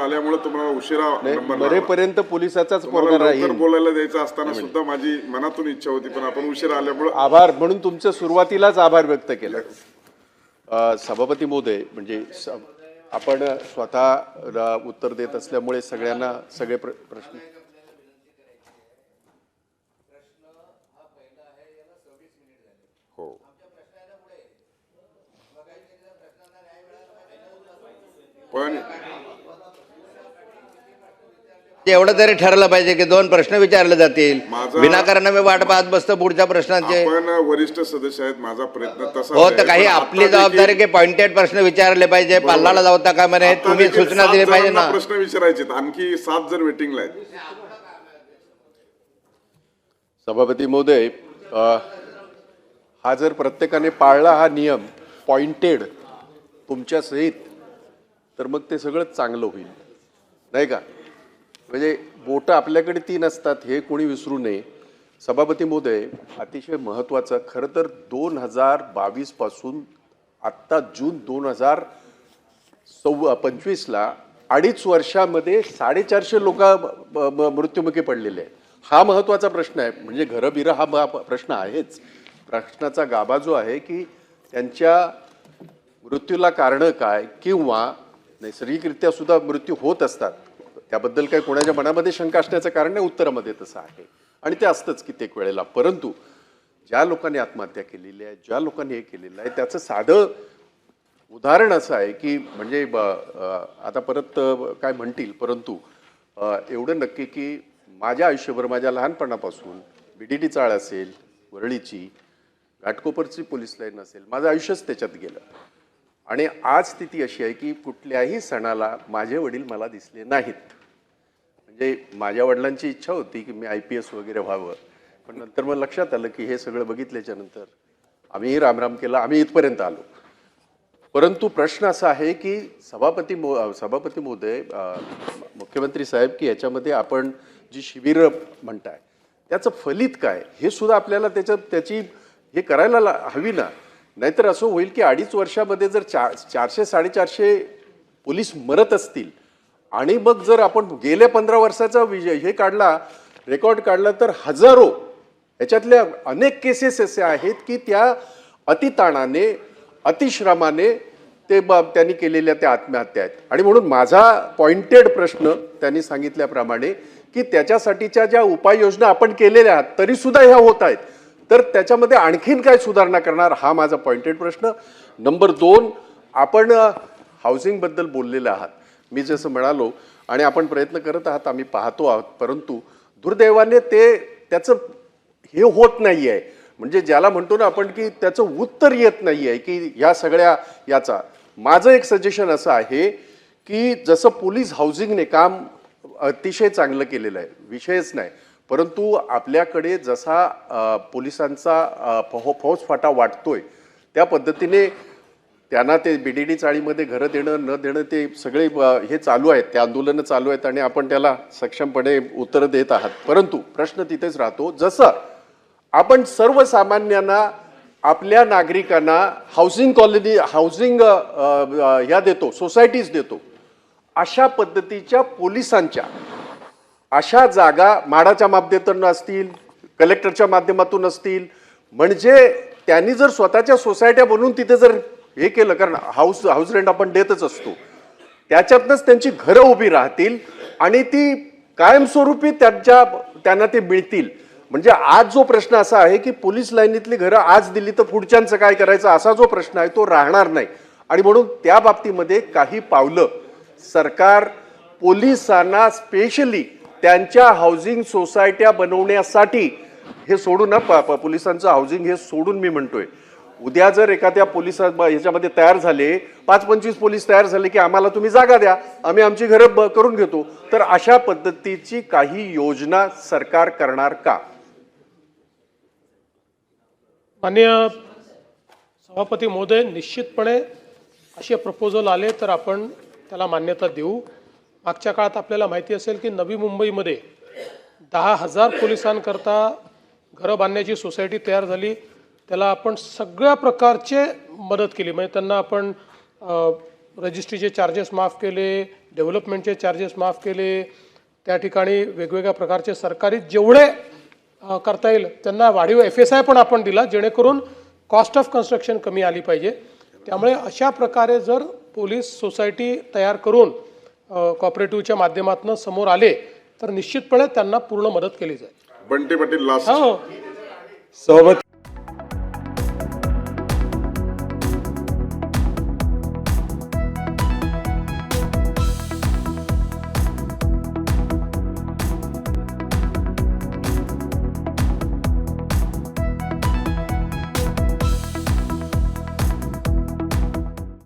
आल्यामुळे तुम्हाला उशिरा. मरेपर्यंत पोलिसाचाच बोलायला द्यायचं असताना सुद्धा माझी मनातून इच्छा होती पण आपण उशिरा आल्यामुळे आभार म्हणून तुमचं सुरुवातीलाच आभार व्यक्त केलं. सभापती महोदय म्हणजे आपण स्वतः उत्तर देत असल्यामुळे सगळ्यांना सगळे प्र- प्रश्न हो. पण एवढं तरी ठरलं पाहिजे की दोन प्रश्न विचारले जातील. माझा- विनाकारण मी वाट पाहत बसतो पुढच्या प्रश्नांचे. आपण वरिष्ठ सदस्य आहेत माझा प्रयत्न तसा हो तर काही आपली जबाबदारी की पॉइंटेड प्रश्न विचारले पाहिजे पाल्लाला जावता का म्हणे? तुम्ही सूचना दिली पाहिजे ना. प्रश्न विचारायचे आणखी सात जण वेटिंगला आहेत. सभापती महोदय अ, हा जर प्रत्येकाने पाळला हा नियम पॉइंटेड तुमच्या सहित तर मग ते सगळं चांगलं होईल. नाही का? म्हणजे बोटं आपल्याकडे तीन असतात हे कोणी विसरू नये. सभापती महोदय अतिशय महत्त्वाचं. खरं तर दोन हजार बावीसपासून आत्ता जून दोन हजार सव्वा पंचवीसला अडीच वर्षामध्ये साडेचारशे लोक मृत्युमुखी पडलेले आहेत. हा महत्त्वाचा प्रश्न आहे. म्हणजे घरबिरं हा प्रश्न आहेच. प्रश्नाचा गाभा जो आहे की त्यांच्या मृत्यूला कारणं काय किंवा नैसर्गिकरित्या सुद्धा मृत्यू होत असतात. त्याबद्दल काही कोणाच्या मनामध्ये शंका असण्याचं कारण नाही उत्तरामध्ये तसं आहे. आणि ते असतंच कित्येक वेळेला. परंतु ज्या लोकांनी आत्महत्या केलेली आहे ज्या लोकांनी हे केलेलं आहे त्याचं साधं उदाहरण असं आहे की म्हणजे ब- आता परत काय म्हणतील परंतु एवढं नक्की की माझ्या आयुष्यभर माझ्या लहानपणापासून बी डी टी चाळ असेल वरळीची घाटकोपरची पोलीस लाईन असेल माझं आयुष्यच त्याच्यात गेलं. आणि आज स्थिती अशी आहे की कुठल्याही सणाला माझे वडील मला दिसले नाहीत. म्हणजे माझ्या वडिलांची इच्छा होती की मी आय पी एस वगैरे व्हावं. पण नंतर मग लक्षात आलं की हे सगळं बघितल्याच्या नंतर आम्ही रामराम केला आम्ही इथपर्यंत आलो. परंतु प्रश्न असा आहे की सभापती मो सभापती महोदय मुख्यमंत्री साहेब की याच्यामध्ये आपण जी शिबिरं म्हणताय त्याचं फलित काय? हे सुद्धा आपल्याला त्याच्यात त्याची हे करायला हवी ना? नाहीतर असं होईल की अडीच वर्षामध्ये जर चार चारशे साडेचारशे पोलीस मरत असतील आणि मग जर आपण गेल्या पंधरा वर्षाचा विजय हे काढला रेकॉर्ड काढला तर हजारो याच्यातल्या अनेक केसेस असे आहेत की त्या अतिताणाने अतिश्रमाने ते बाब त्यांनी केलेल्या त्या आत्महत्या आहेत. आणि म्हणून माझा पॉइंटेड प्रश्न त्यांनी सांगितल्याप्रमाणे की त्याच्यासाठीच्या ज्या उपाययोजना आपण केलेल्या आहात तरीसुद्धा ह्या होत आहेत. तर त्याच्यामध्ये आणखीन काय सुधारणा करणार हा माझा पॉइंटेड प्रश्न. नंबर दोन आपण हाऊसिंगबद्दल बोललेलं आहात. मी जसं म्हणालो आणि आपण प्रयत्न करत आहात आम्ही पाहतो आहोत परंतु दुर्दैवाने ते त्याचं हे होत नाही आहे म्हणजे ज्याला म्हणतो ना आपण की त्याचं उत्तर येत नाही आहे की या सगळ्या याचा. माझं एक सजेशन असं आहे की जसं पोलीस हाऊसिंगने काम अतिशय चांगलं केलेलं आहे विषयच नाही. परंतु आपल्याकडे जसा पोलिसांचा फौ फौजफाटा वाटतोय त्या पद्धतीने त्यांना ते बीडीडी चाळीमध्ये घरं देणं न देणं ते सगळे हे चालू आहेत. ते आंदोलनं चालू आहेत आणि आपण त्याला सक्षमपणे उत्तरं देत आहात. परंतु प्रश्न तिथेच राहतो. जसं आपण सर्वसामान्यांना आपल्या नागरिकांना हाऊसिंग कॉलनी हाऊसिंग ह्या देतो सोसायटीज देतो. अशा पद्धतीच्या पोलिसांच्या अशा जागा माडाच्या माध्यमातून असतील कलेक्टरच्या माध्यमातून असतील म्हणजे त्यांनी जर स्वतःच्या सोसायट्या बनवून तिथे जर हे केलं कारण हाऊस हाऊस रेंट आपण देतच असतो. त्याच्यातनंच त्यांची घरं उभी राहतील आणि ती कायमस्वरूपी त्यांच्या त्यांना ते मिळतील. म्हणजे आज जो प्रश्न असा आहे की पोलीस लाईनीतली घरं आज दिली तर पुढच्यांचं काय करायचं असा जो प्रश्न आहे तो राहणार नाही. आणि म्हणून त्या बाबतीमध्ये काही पावलं. सरकार पोलिसांना स्पेशली त्यांच्या हाऊसिंग सोसायट्या बनवण्यासाठी हे सोडून ना प- प- पोलिसांचं हाऊसिंग हे सोडून मी म्हणतोय. उद्या जर एखाद्या पोलीस ह्याच्यामध्ये तयार झाले पाच पंचवीस पोलीस तयार झाले की आम्हाला तुम्ही जागा द्या आम्ही आमची घरं ब- करून घेतो तर अशा पद्धतीची काही योजना सरकार करणार का? माननीय सभापती महोदय निश्चितपणे असे प्रपोजल आले तर आपण त्याला मान्यता देऊ. मागच्या काळात आपल्याला माहिती असेल की नवी मुंबईमध्ये दहा हजार पोलिसांकरता घरं बांधण्याची सोसायटी तयार झाली. त्याला आपण सगळ्या प्रकारचे मदत केली. म्हणजे त्यांना आपण रजिस्ट्रीचे चार्जेस माफ केले डेव्हलपमेंटचे चार्जेस माफ केले त्या ठिकाणी वेगवेगळ्या प्रकारचे सरकारी जेवढे करता येईल त्यांना वाढीव एफ एस आय पण आपण दिला जेणेकरून कॉस्ट ऑफ कन्स्ट्रक्शन कमी आली पाहिजे. त्यामुळे अशा प्रकारे जर पोलीस सोसायटी तयार करून कॉपरेटिव्हच्या माध्यमातून समोर आले तर निश्चितपणे त्यांना पूर्ण मदत केली जाईल. बंटी पाटील हो. सभापती